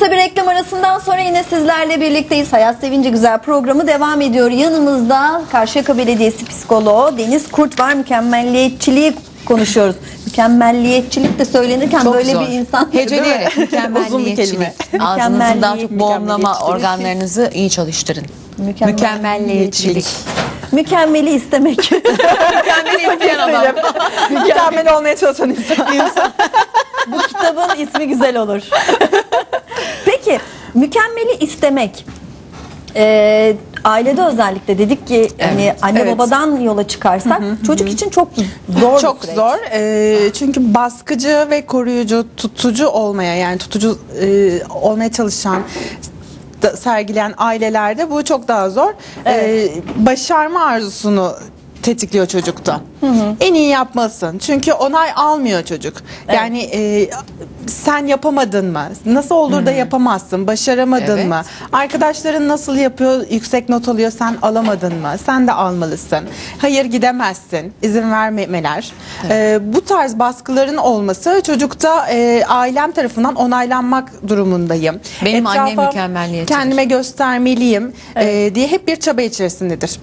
Kısa bir reklam arasından sonra yine sizlerle birlikteyiz. Hayat Sevinci Güzel programı devam ediyor. Yanımızda Karşıyaka Belediyesi psikoloğu Deniz Kurt var. Mükemmelliyetçiliği konuşuyoruz. Mükemmelliyetçilik de söylenirken Çok böyle zor. bir insan Heceleyerek Uzun bir mükemmelliyetçilik. kelime. Ağzınızın daha çok boğumlama organlarınızı iyi çalıştırın. Mükemmel- Mükemmelliyetçilik. Mükemmeli istemek. Mükemmel isteyen adam. Mükemmel olmaya çalışan insan. Bu kitabın ismi güzel olur. Peki mükemmeli istemek. Ee, ailede özellikle dedik ki hani Evet, anne evet. babadan yola çıkarsak çocuk için çok zor Çok süreç. zor. Ee, çünkü baskıcı ve koruyucu, tutucu olmaya yani tutucu e, olmaya çalışan sergileyen ailelerde bu çok daha zor. Ee, başarma arzusunu tetikliyor çocukta. En iyi yapmasın. Çünkü onay almıyor çocuk. Yani e, sen yapamadın mı? Nasıl olur da yapamazsın? Başaramadın Evet. mı? Arkadaşların nasıl yapıyor? Yüksek not alıyor. Sen alamadın mı? Sen de almalısın. Hayır gidemezsin. İzin vermemeler. Ee, bu tarz baskıların olması çocukta e, ailem tarafından onaylanmak durumundayım. Benim annem Etrafa mükemmelliyetçidir. Kendime göstermeliyim e, diye hep bir çaba içerisindedir.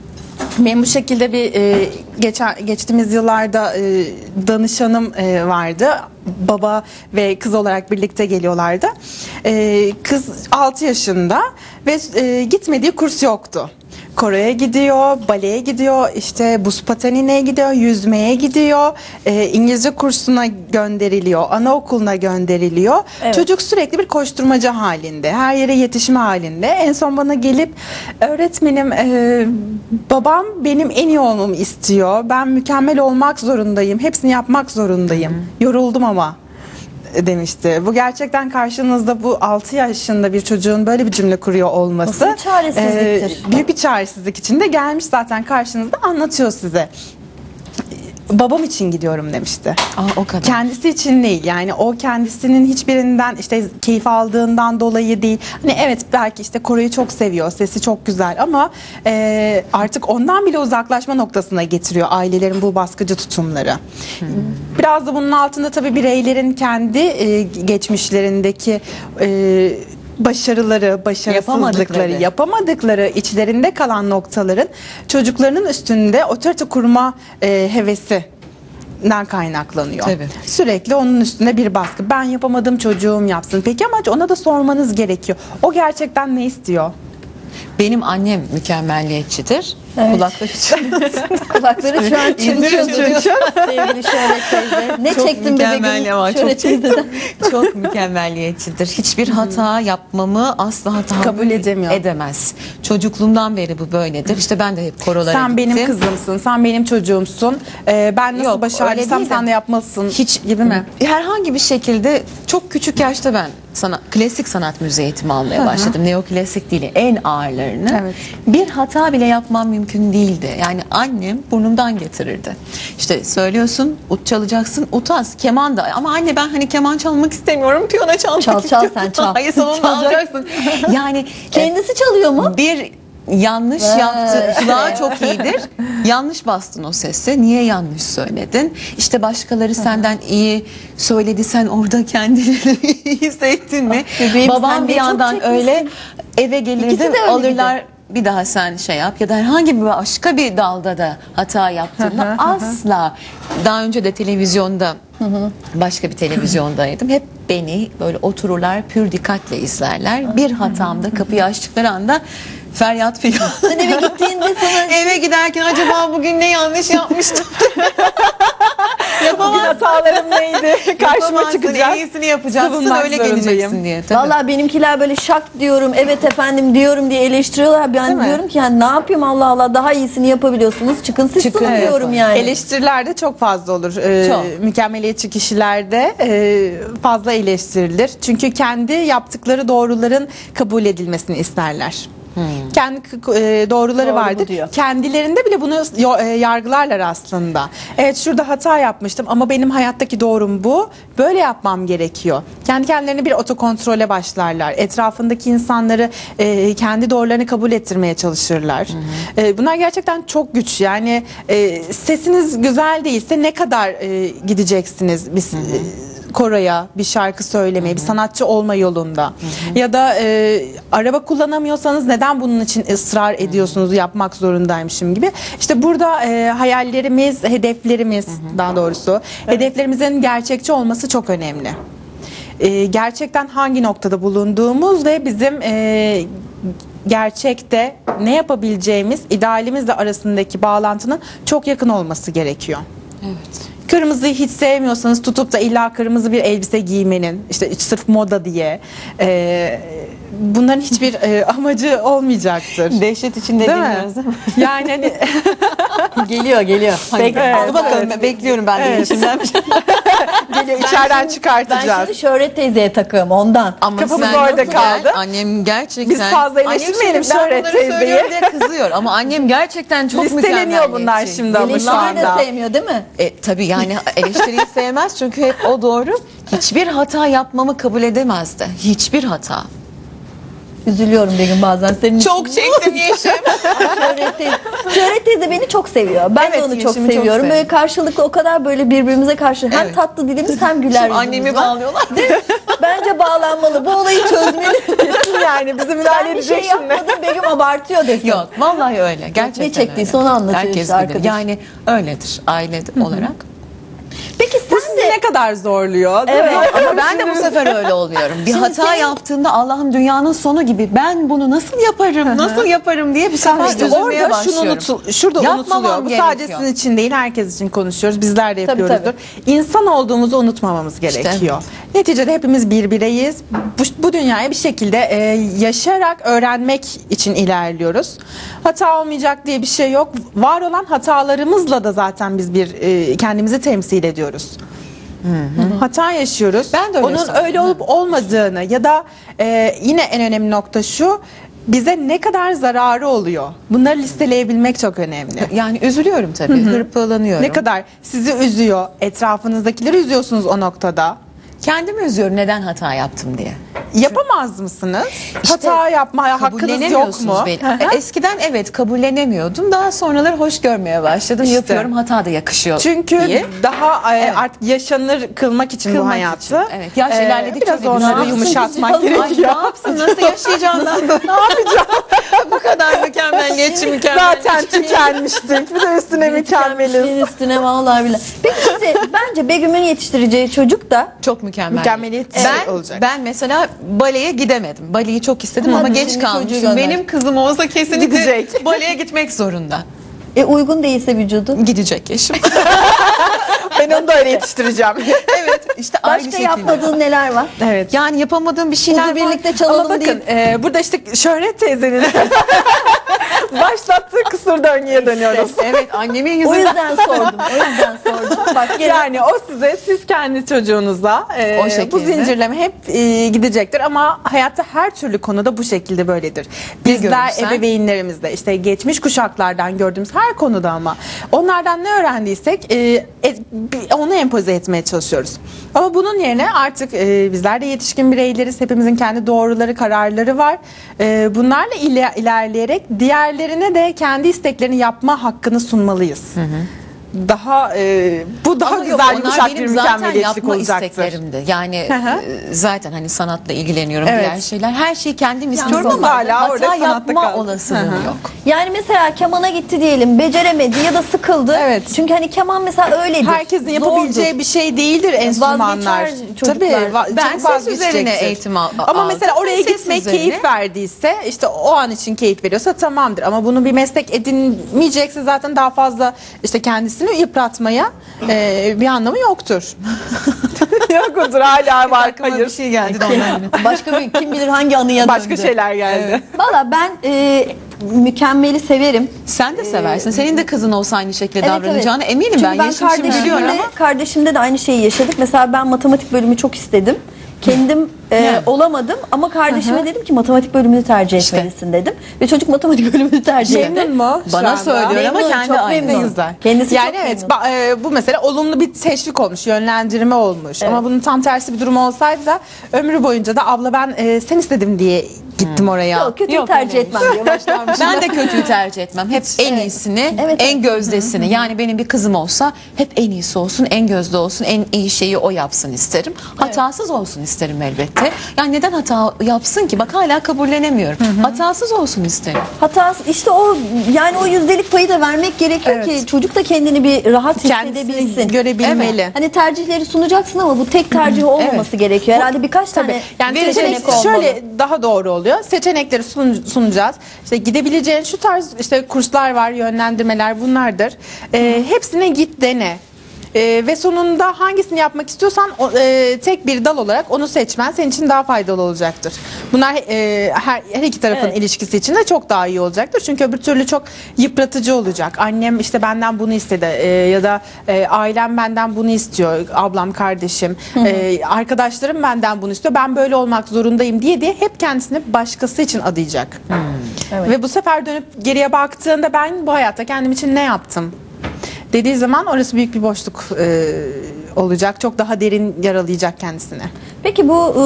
Benim bu şekilde bir e, geçen geçtiğimiz yıllarda e, danışanım e, vardı. Baba ve kız olarak birlikte geliyorlardı. E, kız 6 yaşında ve e, gitmediği kurs yoktu. Koro'ya gidiyor, baleye gidiyor, işte buz patenine gidiyor, yüzmeye gidiyor, e, İngilizce kursuna gönderiliyor, anaokuluna gönderiliyor. Evet. Çocuk sürekli bir koşturmacı halinde, her yere yetişme halinde. En son bana gelip öğretmenim e, babam benim en iyi olmamı istiyor. Ben mükemmel olmak zorundayım, hepsini yapmak zorundayım. Yoruldum ama demişti. Bu gerçekten karşınızda bu 6 yaşında bir çocuğun böyle bir cümle kuruyor olması Nasıl bir çaresizliktir? e, büyük bir çaresizlik içinde gelmiş zaten karşınızda anlatıyor size. Babam için gidiyorum demişti. Aa, o kadar. Kendisi için değil yani o kendisinin hiçbirinden işte keyif aldığından dolayı değil. Hani evet belki işte Kore'yi çok seviyor sesi çok güzel ama e, artık ondan bile uzaklaşma noktasına getiriyor ailelerin bu baskıcı tutumları. Biraz da bunun altında tabii bireylerin kendi e, geçmişlerindeki e, başarıları, başarısızlıkları, Yapamadıkları. yapamadıkları, içlerinde kalan noktaların çocuklarının üstünde otorite kurma e, hevesi den kaynaklanıyor. Tabii. Sürekli onun üstünde bir baskı. Ben yapamadım çocuğum yapsın. Peki ama ona da sormanız gerekiyor. O gerçekten ne istiyor? Benim annem mükemmelliyetçidir. Evet. Kulakları Kulakları şu an çınçın. sevgili şöyle teyze. Ne Çok çektin bebeğim? ama Şöyle çok- teyzeden. çok mükemmelliyetçidir. Hiçbir hata yapmamı asla tahammül Kabul edemiyor. edemez. Çocukluğumdan beri bu böyledir. İşte ben de hep korolara Sen gittim. benim kızımsın, sen benim çocuğumsun. Ee, ben nasıl Yok, öyle başardıysam de. sen de yapmalısın. Hiç gibi mi? Herhangi bir şekilde çok küçük yaşta ben sana klasik sanat müziği eğitimi almaya başladım. Neoklasik değil, en ağırlarını. Evet. Bir hata bile yapmam mümkün değildi. Yani annem burnumdan getirirdi. İşte söylüyorsun, ut çalacaksın, utaz, keman da. Ama anne ben hani keman çalmak istemiyorum, piyano çalmak Çal, çal istiyorum. sen, çal. Hayır Çalacaksın. alacaksın. Yani Kendisi çalıyor mu? bir yanlış yaptı. Kulağı çok iyidir. Yanlış bastın o sesi. Niye yanlış söyledin? İşte başkaları senden iyi söyledi. Sen orada kendini iyi hissettin mi? Ah, bebeğim, Babam bir yandan öyle eve İkisi de öyle alırlar bir daha sen şey yap ya da herhangi bir başka bir dalda da hata yaptığında asla daha önce de televizyonda başka bir televizyondaydım. Hep beni böyle otururlar pür dikkatle izlerler. Bir hatamda kapıyı açtıkları anda feryat figan. Sen eve gittiğinde sana Eve giderken acaba bugün ne yanlış yapmıştım? Bugün hatalarım neydi? Karşıma Yapamazsın, çıkacak. En iyisini yapacaksın Savunmak öyle zorundayım. geleceksin diye. Tabii. Vallahi benimkiler böyle şak diyorum, evet efendim diyorum diye eleştiriyorlar. Ben Değil mi? diyorum ki yani ne yapayım Allah Allah daha iyisini yapabiliyorsunuz. Çıkın siz Çıkın, sunun evet. diyorum yani. Eleştiriler de çok fazla olur. Ee, Çok. Mükemmeliyetçi kişilerde e, fazla eleştirilir. Çünkü kendi yaptıkları doğruların kabul edilmesini isterler. Kendi k- e, doğruları Doğru vardır. diyor. Kendilerinde bile bunu e, yargılarlar aslında. Evet şurada hata yapmıştım ama benim hayattaki doğrum bu. Böyle yapmam gerekiyor. Kendi kendilerine bir otokontrole başlarlar. Etrafındaki insanları e, kendi doğrularını kabul ettirmeye çalışırlar. E, bunlar gerçekten çok güç. Yani e, sesiniz güzel değilse ne kadar e, gideceksiniz biz e, koroya bir şarkı söylemeye, bir sanatçı olma yolunda. Ya da e, araba kullanamıyorsanız neden bunun için ısrar ediyorsunuz, yapmak zorundaymışım gibi. İşte burada e, hayallerimiz, hedeflerimiz daha doğrusu, hedeflerimizin gerçekçi olması çok önemli. E, gerçekten hangi noktada bulunduğumuz ve bizim e, gerçekte ne yapabileceğimiz, idealimizle arasındaki bağlantının çok yakın olması gerekiyor. Evet. Kırmızıyı hiç sevmiyorsanız tutup da illa kırmızı bir elbise giymenin işte sırf moda diye e, bunların hiçbir e, amacı olmayacaktır. Dehşet içinde Değil mi? dinliyoruz değil mi? Yani hani Geliyor geliyor. Peki, Evet, Hadi bakalım evet. bekliyorum ben de Evet. işimden. geliyor içeriden Ben çıkartacağız. şimdi Şöhret teyzeye takığım ondan. Ama Kafamız orada kaldı. gel- Annem gerçekten. Biz fazla Annem eleştirmeyelim şimdi ben Şöhret teyzeyi. diye kızıyor. Ama annem gerçekten çok Listeleniyor mükemmelliyetçi. bunlar şimdi ama şu Eleştiriyi de anda. sevmiyor değil mi? E, tabii yani eleştiriyi sevmez çünkü hep o doğru. Hiçbir hata yapmamı kabul edemezdi. Hiçbir hata. Üzülüyorum bir gün bazen senin için. Çok çektim Yeşim. Şöhret teyze, Şöhret teyze beni çok seviyor. Ben Evet, de onu çok Yeşim'i çok seviyorum. Böyle karşılıklı o kadar böyle birbirimize karşı hem Evet. tatlı dilimiz hem güler Şimdi yüzümüz annemi var. bağlıyorlar. Bence bağlanmalı. Bu olayı çözmeli. yani bizi müdahale ben bir şey şimdi. yapmadım Begüm abartıyor desin. Yok vallahi öyle. Gerçekten Ne çektiyse öyle. onu anlatıyor Herkes işte bilir. arkadaş. Yani öyledir aile olarak. Peki Bu sen sizi ne kadar zorluyor değil Evet. Ama ben de bu sefer öyle oluyorum. Bir hata yaptığımda Allah'ım dünyanın sonu gibi ben bunu nasıl yaparım, nasıl yaparım diye bir sefer İşte üzülmeye orada şunu başlıyorum. unutul, şurada Yapmamam unutuluyor. Bu sadece gerekiyor. sizin için değil, herkes için konuşuyoruz. Bizler de Tabii, yapıyoruzdur. İnsan olduğumuzu unutmamamız gerekiyor. Neticede hepimiz bir bireyiz. Bu, bu dünyaya bir şekilde e, yaşayarak öğrenmek için ilerliyoruz. Hata olmayacak diye bir şey yok. Var olan hatalarımızla da zaten biz bir e, kendimizi temsil ediyoruz. Hata yaşıyoruz. Ben de öyle Onun sanıyorum. öyle olup olmadığını ya da e, yine en önemli nokta şu bize ne kadar zararı oluyor. Bunları listeleyebilmek çok önemli. Yani üzülüyorum tabii, hırpalanıyorum. Ne kadar sizi üzüyor, etrafınızdakileri üzüyorsunuz o noktada. Kendimi üzüyorum neden hata yaptım diye. Yapamaz mısınız? Hata yapma hakkınız yok mu? beni. E, Eskiden evet kabullenemiyordum. Daha sonraları hoş görmeye başladım. İşte. Yapıyorum hata da yakışıyor Çünkü diye. daha e, Evet. artık yaşanır kılmak için bu Kılmak hayatı. için, evet. Yaş e, ilerledikçe biraz bir onları yumuşatmak Ay, Ay gerekiyor. ne yapsın nasıl yaşayacağım ben ne yapacağım? Bu kadar mükemmelliyetçi mükemmelliyetçi. Zaten tükenmiştik. Bir de üstüne mükemmeliz. Üstüne vallahi bile. Peki şimdi bence Begüm'ün yetiştireceği çocuk da Çok mükemmel. Mükemmeliyetçi ben, olacak. Ben mesela baleye gidemedim. Baleyi çok istedim Hadi ama geç kalmışım. gönder. Benim kızım olsa kesinlikle Gidecek. baleye gitmek zorunda. e, uygun değilse vücudu. Gidecek eşim. Ben onu da öyle yetiştireceğim. evet işte aynı Başka şekilde. yapmadığın neler var? evet. Yani yapamadığım bir şeyler Burada var. birlikte Ama çalalım bakın deyip e, burada işte Şöhret teyzenin başlattığı kısır döngüye dönüyoruz. Evet annemin o yüzünden. yüzden sordum. O yüzden sordum. Bak gene Yani o size siz kendi çocuğunuza e, O bu şekilde. zincirleme hep e, gidecektir ama hayatta her türlü konuda bu şekilde böyledir. Bizler görürsen- ebeveynlerimizde işte geçmiş kuşaklardan gördüğümüz her konuda ama onlardan ne öğrendiysek e, e, bi- onu empoze etmeye çalışıyoruz. Ama bunun yerine artık e, bizler de yetişkin bireyleriz. Hepimizin kendi doğruları, kararları var. E, bunlarla ile- ilerleyerek diğerlerine de kendi isteklerini yapma hakkını sunmalıyız. Daha e, bu daha Ama yok, güzel onlar yumuşak bir benim zaten mükemmeliyetçilik yapma olacaktır. isteklerimdi. Yani e, zaten hani sanatla ilgileniyorum Evet. diğer şeyler. Her şeyi kendim istiyorum ama hala hata orada sanatta yapma kaldık. olasılığım Hı hı. yok. Yani mesela kemana gitti diyelim, beceremedi ya da sıkıldı. Evet. Çünkü hani keman mesela öyledir. Herkesin yapabileceği Zordur. bir şey değildir enstrümanlar. Vazgeçer çocuklar. Tabii, va- Ben çok ses vazgeçecektir. üzerine eğitim al- Ama aldım. mesela oraya Ses gitmek üzerine. keyif verdiyse işte o an için keyif veriyorsa tamamdır. Ama bunu bir meslek edinmeyecekse zaten daha fazla işte kendisini yıpratmaya e, bir anlamı yoktur. Yoktur hala var. Aklıma Hayır. bir şey geldi de ondan. Başka bir kim bilir hangi anıya Başka döndü. şeyler geldi. Valla ben e, mükemmeli severim. Sen de seversin. Senin de kızın olsa aynı şekilde Evet, davranacağını evet. eminim Çünkü ben. ben şimdi biliyorum kardeşimle, ama. kardeşimde de aynı şeyi yaşadık. Mesela ben matematik bölümü çok istedim. Kendim e, Yani. olamadım ama kardeşime dedim ki matematik bölümünü tercih İşte. etmelisin dedim. Ve çocuk matematik bölümünü tercih etti. Memnun mu? şu Bana anda? söylüyor ama Memnun, kendi çok aynı. memnun. Güzel. Kendisi yani çok evet memnun. ba- e, bu mesela olumlu bir teşvik olmuş, yönlendirme olmuş. Evet. Ama bunun tam tersi bir durum olsaydı da ömrü boyunca da abla ben e, sen istedim diye gittim oraya. Yok kötü Yok, tercih öyle etmem diye başlarmış. Ben de kötüyü tercih etmem. Hep en iyisini, Evet, en evet. gözdesini. Yani benim bir kızım olsa hep en iyisi olsun, en gözde olsun, en iyi şeyi o yapsın isterim. Hatasız olsun isterim elbette. Yani neden hata yapsın ki? Bak hala kabullenemiyorum. Hatasız olsun isterim. Hatası işte o yani o yüzdelik payı da vermek gerekiyor Evet. ki çocuk da kendini bir rahat hissedebilsin. Görebilmeli. Hani tercihleri sunacaksın ama bu tek tercih olmaması gerekiyor. Herhalde birkaç tane Yani seçenek seçenek olmalı. şöyle daha doğru oluyor. Seçenekleri sun- sunacağız. İşte gidebileceğin şu tarz işte kurslar var, yönlendirmeler bunlardır. Ee, hepsine git dene. Ee, ve sonunda hangisini yapmak istiyorsan o- e, tek bir dal olarak onu seçmen senin için daha faydalı olacaktır. Bunlar e, her, her iki tarafın Evet. ilişkisi için de çok daha iyi olacaktır. Çünkü öbür türlü çok yıpratıcı olacak. Annem işte benden bunu istedi e, ya da e, ailem benden bunu istiyor. Ablam, kardeşim, e, arkadaşlarım benden bunu istiyor. Ben böyle olmak zorundayım diye diye hep kendisini başkası için adayacak. Evet. Ve bu sefer dönüp geriye baktığında ben bu hayatta kendim için ne yaptım? Dediği zaman orası büyük bir boşluk e, olacak. Çok daha derin yaralayacak kendisini. Peki bu e,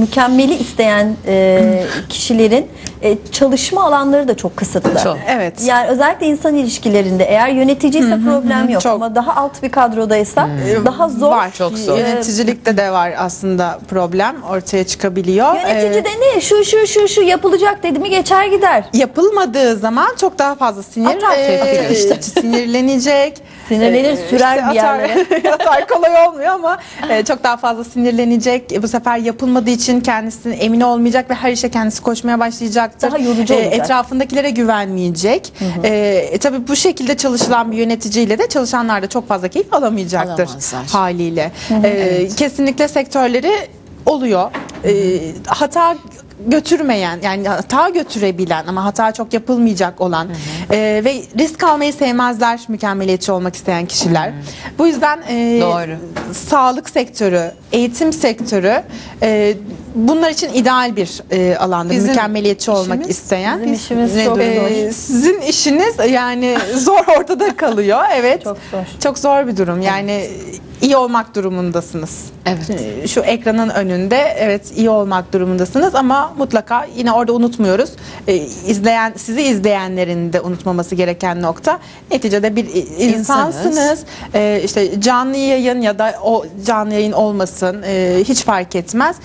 mükemmeli isteyen e, kişilerin e, çalışma alanları da çok kısıtlı. Çok. Evet. Yani özellikle insan ilişkilerinde eğer yöneticiyse problem yok çok. ama daha alt bir kadrodaysa daha zor. Var. Çok zor. Yöneticilikte de var aslında problem ortaya çıkabiliyor. Yönetici Ee, de ne şu şu şu şu yapılacak dedi mi geçer gider. yapılmadığı zaman çok daha fazla sinir Atar. e, işte sinirlenecek. Sinirlenir, E, sürer bir yerlere. atar, kolay olmuyor ama e, çok daha fazla sinirlenecek. E, Bu sefer yapılmadığı için kendisine emin olmayacak ve her işe kendisi koşmaya başlayacaktır. Daha yorucu E, olacak. etrafındakilere güvenmeyecek. E, e, tabii bu şekilde çalışılan bir yöneticiyle de çalışanlar da çok fazla keyif alamayacaktır Alamazlar. haliyle. E, Kesinlikle sektörleri oluyor. E, hata götürmeyen yani hata götürebilen ama hata çok yapılmayacak olan e, ve risk almayı sevmezler mükemmeliyetçi olmak isteyen kişiler. Bu yüzden e, Doğru. sağlık sektörü, eğitim sektörü e, bunlar için ideal bir e, alandır. Bizim mükemmeliyetçi olmak işimiz- isteyen. Bizim işimiz ne çok zor. Ee, sizin işiniz yani zor ortada kalıyor. Evet. Çok zor. Çok zor bir durum. Yani iyi olmak durumundasınız. Evet. Ee, Şu ekranın önünde evet iyi olmak durumundasınız ama mutlaka yine orada unutmuyoruz. Ee, izleyen sizi izleyenlerin de unutmaması gereken nokta neticede bir insansınız. Ee, işte canlı yayın ya da o canlı yayın olmasın ee, hiç fark etmez.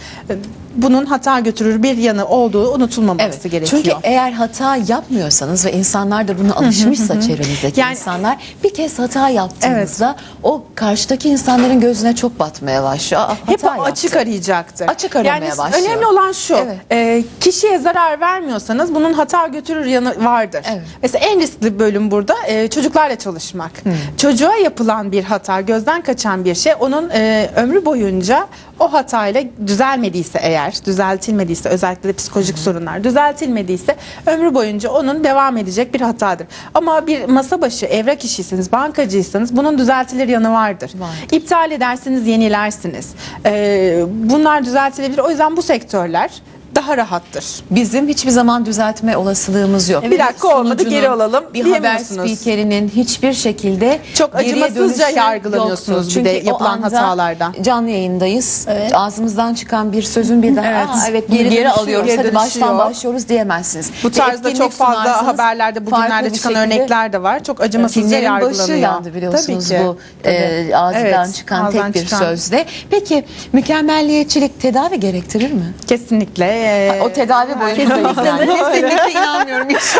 Bunun hata götürür bir yanı olduğu unutulmaması Evet. gerekiyor. Çünkü eğer hata yapmıyorsanız ve insanlar da buna alışmışsa çevrenizdeki Yani- insanlar bir kez hata yaptığınızda o karşıdaki insanların gözüne çok batmaya başlıyor. Aa, Hep hata açık arayacaktır. Açık aramaya yani başlıyor. Önemli olan şu. Evet. e, kişiye zarar vermiyorsanız bunun hata götürür yanı vardır. Evet. Mesela en riskli bölüm burada e, çocuklarla çalışmak. Çocuğa yapılan bir hata, gözden kaçan bir şey onun e, ömrü boyunca o hatayla düzelmediyse eğer, düzeltilmediyse özellikle de psikolojik sorunlar düzeltilmediyse ömrü boyunca onun devam edecek bir hatadır. Ama bir masa başı evrak işiyseniz, bankacıysanız bunun düzeltilir yanı vardır. Vardır. İptal edersiniz, yenilersiniz. Ee, bunlar düzeltilebilir. O yüzden bu sektörler daha rahattır. Bizim hiçbir zaman düzeltme olasılığımız yok. Bir dakika olmadı, geri alalım Bir haber spikerinin hiçbir şekilde Çok acımasızca yargılanıyorsunuz yoktur. bir de Çünkü yapılan hatalardan. Canlı yayındayız. Evet. Ağzımızdan çıkan bir sözün bir daha Evet. Aa, evet geri, Geri alıyoruz. geri Hadi baştan başlıyoruz diyemezsiniz. Bu tarzda çok fazla haberlerde bugünlerde çıkan örnekler de var. Çok acımasızca yargılanıyor. başı yandı biliyorsunuz Tabii ki. bu e, ağzından Evet, çıkan ağızdan tek bir çıkan. sözle. Peki mükemmelliyetçilik tedavi gerektirir mi? Kesinlikle. Ee, O tedavi boyutundayız yani. Kesinlikle inanmıyorum hiç.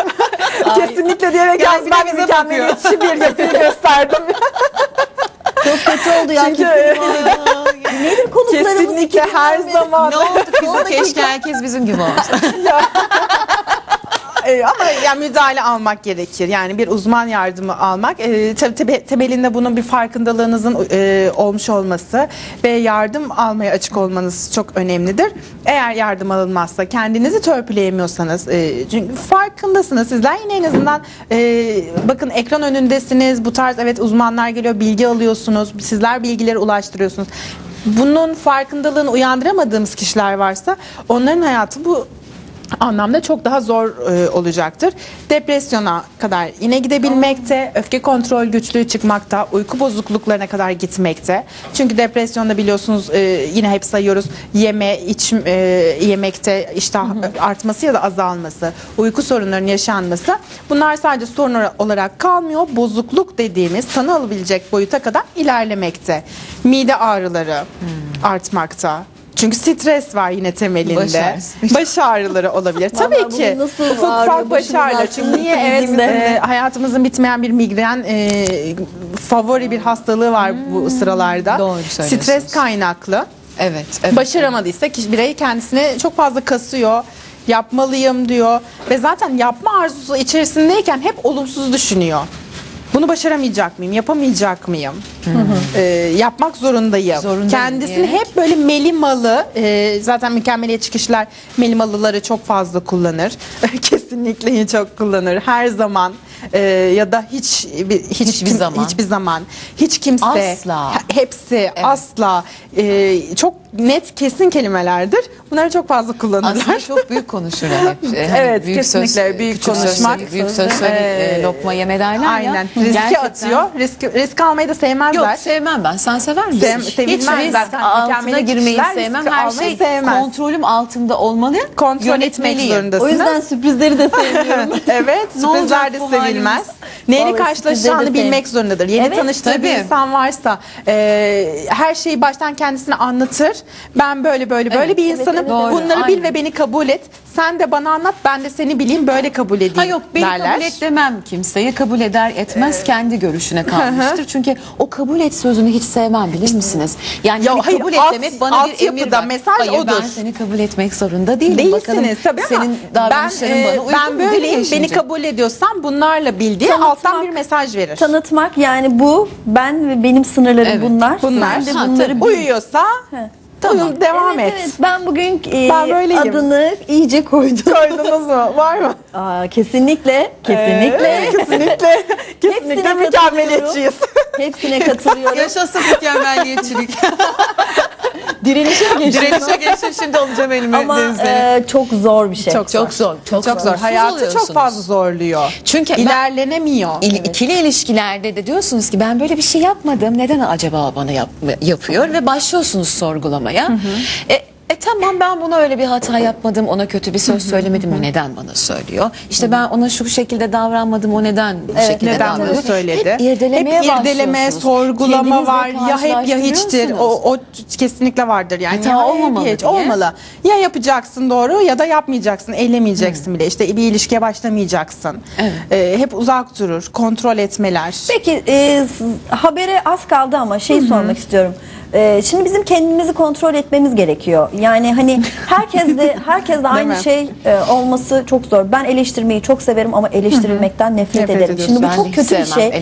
Kesinlikle diyerek Yani yalnız ben bir mükemmeliyetçi bir yapıyı gösterdim. Çok kötü oldu ya. Çünkü Nedir konuklarımız? kesinlikle her zaman ne oldu? Keşke herkes bizim gibi olsa. Ee, ama yani müdahale almak gerekir. Yani bir uzman yardımı almak. Ee, tabii tebe- temelinde bunun bir farkındalığınızın e, olmuş olması ve yardım almaya açık olmanız çok önemlidir. Eğer yardım alınmazsa kendinizi törpüleyemiyorsanız e, çünkü farkındasınız sizler yine en azından e, bakın ekran önündesiniz. Bu tarz evet uzmanlar geliyor bilgi alıyorsunuz. Sizler bilgileri ulaştırıyorsunuz. Bunun farkındalığını uyandıramadığımız kişiler varsa onların hayatı bu anlamda çok daha zor e, olacaktır. Depresyona kadar yine gidebilmekte, öfke kontrol güçlüğü çıkmakta, uyku bozukluklarına kadar gitmekte. Çünkü depresyonda biliyorsunuz e, yine hep sayıyoruz yeme, iç e, yemekte iştah artması ya da azalması, uyku sorunlarının yaşanması. Bunlar sadece sorun olarak kalmıyor. Bozukluk dediğimiz tanı alabilecek boyuta kadar ilerlemekte. Mide ağrıları artmakta. Çünkü stres var yine temelinde. Baş ağrısı. Baş ağrıları olabilir. Tabii ki. Ufak ufak baş ağrıları. Çünkü niye evet e, hayatımızın bitmeyen bir migren e, favori bir hastalığı var bu sıralarda. doğru. Stres kaynaklı. Evet. evet. Başaramadıysa kişi birey kendisini çok fazla kasıyor. Yapmalıyım diyor ve zaten yapma arzusu içerisindeyken hep olumsuz düşünüyor. Bunu başaramayacak mıyım? Yapamayacak mıyım? Ee, yapmak zorundayım. Zorundayım Kendisini diyerek. hep böyle melimalı, e, zaten mükemmeliyetçi kişiler melimalıları çok fazla kullanır. Kesinlikle çok kullanır. Her zaman e, ya da hiç bir- hiç Hiçbir zaman. hiçbir zaman hiç kimse Asla. he- hepsi asla e, çok net kesin kelimelerdir. Bunları çok fazla kullanırlar. Aslında çok büyük konuşurlar hep. Ee, hani Evet, büyük kesinlikle söz, büyük söz konuşmak. söyle- büyük söz söyle, Ee, e, lokma yeme derler ya. Aynen. Riski Gerçekten- atıyor. Risk, risk almayı da sevmezler. Yok sevmem ben. Sen sever misin? Sev- sevilmez Hiç risk zaten. altına girmeyi sevmem. Her şey sevmez. kontrolüm altında olmalı. Kontrol etmek Yönetmeliyim. zorundasınız. O yüzden sürprizleri de sevmiyorum. evet, sürprizler de bu halimiz? Neyle Vallahi karşılaşacağını de bilmek zorundadır. Yeni Evet, tanıştığı bir tabii. insan varsa e, her şeyi baştan kendisine anlatır. Ben böyle böyle böyle Evet, bir evet, insanım. evet, doğru, Bunları bil aynen. ve beni kabul et. Sen de bana anlat, ben de seni bileyim, böyle kabul edeyim Ha yok beni derler. kabul et demem kimseye. Kabul eder etmez kendi görüşüne kalmıştır. Çünkü o kabul et sözünü hiç sevmem bilir misiniz? Yani Ya beni hayır, kabul et alt- demek bana bir emir altyapıda ver. mesaj hayır, odur. ben seni kabul etmek zorunda değilim. Değilsiniz Bakalım tabii ama senin ben, davranışların e, bana uygun ben mu? Değil böyleyim, beni şimdi. kabul ediyorsan bunlarla bil diye Tanıtmak- alttan bir mesaj verir. Tanıtmak yani bu ben ve benim sınırlarım Evet. bunlar. Bunlar. Sen de Ha, bunları tabii. bil. Uyuyorsa Tamam. uyum devam evet, et. evet. Ben bugün e, Ben böyleyim. adını iyice koydum. Koydunuz mu? Var mı? Aa, kesinlikle, kesinlikle. Ee, kesinlikle. kesinlikle mükemmeliyetçiyiz. Hepsine katılıyorum. Yaşasın mükemmelliyetçilik. Direnişe mi geçtim? Direnişe geçtim şimdi alacağım elime Ama denizleri. e, çok zor bir şey. Çok Çok zor. Çok, Çok zor. Mutsuz Hayatı çok fazla zorluyor. Çünkü ben- ilerlenemiyor. İl- ikili ilişkilerde de diyorsunuz ki ben böyle bir şey yapmadım. Neden acaba bana yap- yapıyor ve başlıyorsunuz sorgulamaya. E, e tamam ben buna öyle bir hata yapmadım. Ona kötü bir söz söylemedim. O neden bana söylüyor? İşte ben ona şu şekilde davranmadım. O neden bu şekilde Neden bunu davranıyor? söyledi? Hep irdelemeye Hep irdeleme, başlıyorsunuz. sorgulama Kendinizle var. Ya hep ya hiçtir. karşılaştırıyorsunuz. O, o kesinlikle vardır yani. Ya hep olmamalı ya hiç diye. olmalı. Ya yapacaksın doğru ya da yapmayacaksın. Eylemeyeceksin bile. İşte bir ilişkiye başlamayacaksın. Evet. Ee, hep uzak durur. Kontrol etmeler. Peki e, s- habere az kaldı ama şey sormak istiyorum. E, şimdi bizim kendimizi kontrol etmemiz gerekiyor. Yani hani herkes de herkes de aynı mi? şey e, olması çok zor. Ben eleştirmeyi çok severim ama eleştirilmekten nefret, Nefret ederim. ediyorsun. Şimdi bu Ben çok kötü bir şey.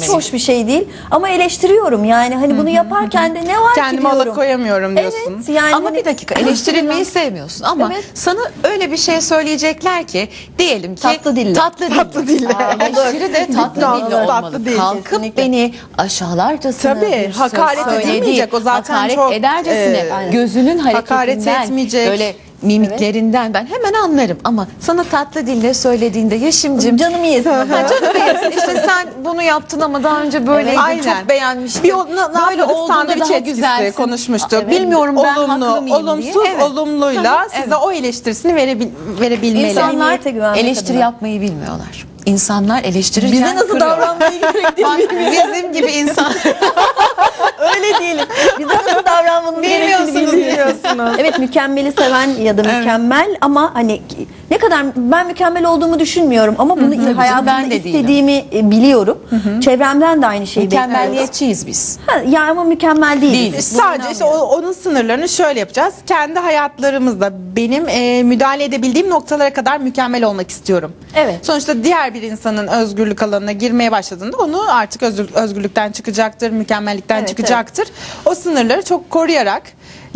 Hiç hoş bir şey değil ama eleştiriyorum. Yani hani bunu yaparken de ne var ki Kendimi diyorum. alıkoyamıyorum diyorsun. Evet yani Ama hani- bir dakika eleştirilmeyi sevmiyorsun ama Evet. sana öyle bir şey söyleyecekler ki diyelim ki Tatlı dille. tatlı dille, Tatlı dille. Eleştiri de tatlı dille olmalı. tatlı değil, Kalkıp kesinlikle. beni aşağılarcasına Tabii, hakaret edilmeyecek. O zaten hakaret çok, edercesine e, gözünün hakaret hareketinden etmeyecek. böyle mimiklerinden ben hemen anlarım ama sana tatlı dille söylediğinde Yeşim'cim Canımı yesin. Ha, canım yesin. İşte sen bunu yaptın ama daha önce böyleydin Aynen. çok beğenmiştim. Bir o- ne Böyle Sandviç etkisi güzelsin. konuşmuştuk. Evet. Bilmiyorum ben Olumlu, olumsuz, diye. Evet. olumluyla Tamam, size evet. o eleştirisini verebil, verebilmeli. İnsanlar eleştiri adına. yapmayı bilmiyorlar. İnsanlar eleştirirken Bize nasıl kırıyorlar. davranmayı gerektiğini Bak, Bizim gibi insan öyle diyelim. Bize nasıl davranmanız gerektiğini Bilmiyorsunuz, bilmiyorsunuz. Evet mükemmeli seven ya da mükemmel ama hani ne kadar ben mükemmel olduğumu düşünmüyorum ama bunu canım, hayatımda ben de değilim. istediğimi e, biliyorum. Çevremden de aynı şeyi bekliyorum. mükemmelliyetçiyiz biz. Ha, ya ama mükemmel değiliz. Değiliz. Sadece işte o- onun sınırlarını şöyle yapacağız. Kendi hayatlarımızda benim e, müdahale edebildiğim noktalara kadar mükemmel olmak istiyorum. Evet. Sonuçta diğer bir insanın özgürlük alanına girmeye başladığında onu artık özgür- özgürlükten çıkacaktır, mükemmellikten Evet, çıkacaktır. O sınırları çok koruyarak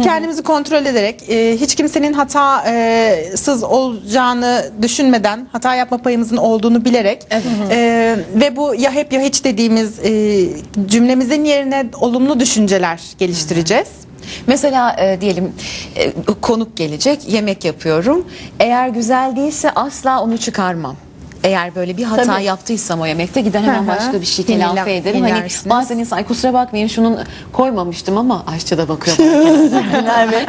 Kendimizi kontrol ederek, e, hiç kimsenin hatasız olacağını düşünmeden, hata yapma payımızın olduğunu bilerek e, ve bu ya hep ya hiç dediğimiz e, cümlemizin yerine olumlu düşünceler geliştireceğiz. Mesela e, diyelim e, konuk gelecek, yemek yapıyorum. Eğer güzel değilse asla onu çıkarmam. Eğer böyle bir hata Tabii. yaptıysam o yemekte gider hemen Hı hı. başka bir şey Yenile- telafi ederim. Hani yenilersiniz. bazen insan "Ay kusura bakmayın şunun koymamıştım ama aşçı da bakıyor. bana."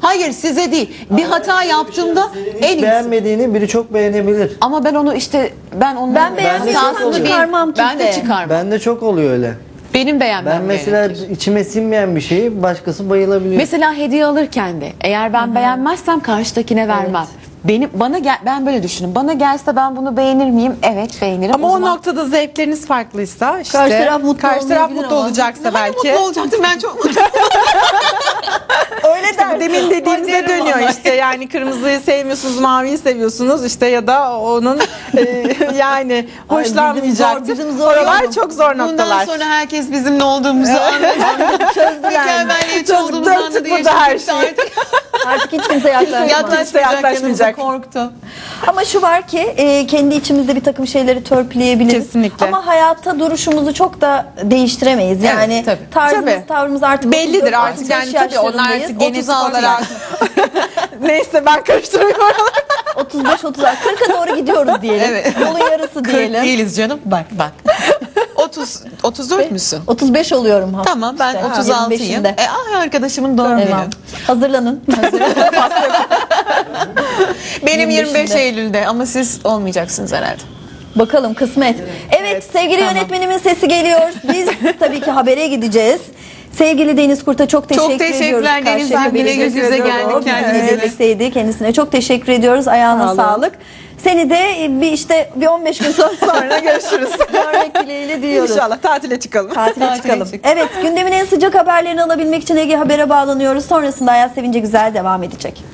Hayır size değil. Bir hata yaptığımda en iyisi. Beğenmediğini biri çok beğenebilir. Ama ben onu işte ben onun Ben beğenmediysem hatasını bil- çıkarmam Ben de kimseye. çıkarmam. Bende çok oluyor öyle. Benim beğenmem Ben mesela gerekir. içime sinmeyen bir şeyi başkası bayılabiliyor. Mesela hediye alırken de eğer ben beğenmezsem karşıdakine vermem. Benim bana gel ben böyle düşünün. Bana gelse ben bunu beğenir miyim? Evet beğenirim. Ama o, zaman- noktada zevkleriniz farklıysa işte Karşı taraf mutlu karşı taraf mutlu olacaksa Hani belki mutlu olacaktım ben çok mutlu. Öyle der. demin dediğimize dönüyor vallahi. işte yani kırmızıyı sevmiyorsunuz maviyi seviyorsunuz işte ya da onun e, yani Ay, hoşlanmayacaktır. bizim zor- bizim zor Oralar çok zor Bundan noktalar. sonra herkes bizim ne olduğumuzu anlayacak. Mükemmelliyetçi Çok olduğumuzu dörttük anladı. her şeyi. artık. Artık hiç kimse. Yaklaşmayacak, yaklaşmayacak. yanımıza korktu. Ama şu var ki e, kendi içimizde bir takım şeyleri törpüleyebiliriz. Kesinlikle. Ama hayatta duruşumuzu çok da değiştiremeyiz. Yani tabii. tarzımız, Tabii. tavrımız artık Bellidir 34, artık 35 yani tabii onlar artık genetik 36 olarak. Neyse ben karıştırıyorum. 35 36 40'a doğru gidiyoruz diyelim. Evet. Yolun yarısı diyelim. Değiliz canım. Bak bak. 30 34 müsün? 35 oluyorum. ha. Tamam ben İşte, 36'yım. 25'inde. E, ay arkadaşımın doğum Evet. günü. Hazırlanın. Benim 25 25'inde. Eylül'de ama siz olmayacaksınız herhalde. Bakalım kısmet. Evet, sevgili yönetmenimin sesi geliyor. Biz tabii ki habere gideceğiz. Sevgili Deniz Kurt'a çok teşekkür Çok teşekkürler ediyoruz. Deniz Belediyesi yüze Bürosu geldik birlikteydi. Kendisine çok teşekkür ediyoruz. Ayağına Sağ olun. sağlık. Seni de bir işte bir 15 gün sonra Sonra görüşürüz. görmek dileğiyle diyoruz. İnşallah tatile çıkalım. Tatile Tatile çıkalım. çık. Evet, gündemin en sıcak haberlerini alabilmek için Ege Haber'e bağlanıyoruz. Sonrasında Hayat Sevince Güzel devam edecek.